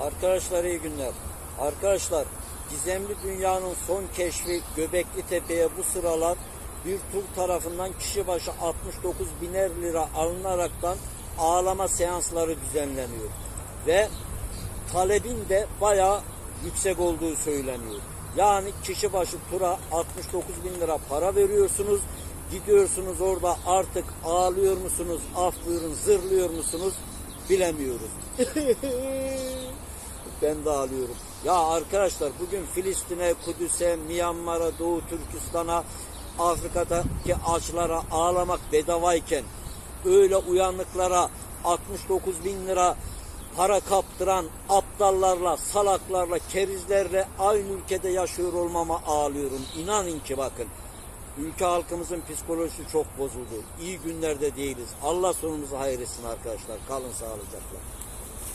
Arkadaşlar iyi günler. Arkadaşlar gizemli dünyanın son keşfi Göbekli Tepe'ye bu sıralar bir tur tarafından kişi başı 69 biner lira alınaraktan ağlama seansları düzenleniyor. Ve talebin de bayağı yüksek olduğu söyleniyor. Yani kişi başı tura 69 bin lira para veriyorsunuz. Gidiyorsunuz orada artık ağlıyor musunuz, af buyurun zırlıyor musunuz bilemiyoruz. ben de ağlıyorum. Ya arkadaşlar bugün Filistin'e, Kudüs'e, Myanmar'a, Doğu Türkistan'a, Afrika'daki açlara ağlamak bedavayken öyle uyanıklara 69 bin lira para kaptıran aptallarla, salaklarla, kerizlerle aynı ülkede yaşıyor olmama ağlıyorum. İnanın ki bakın. Ülke halkımızın psikolojisi çok bozuldu. İyi günlerde değiliz. Allah sonumuzu hayır etsin arkadaşlar. Kalın sağlıcakla.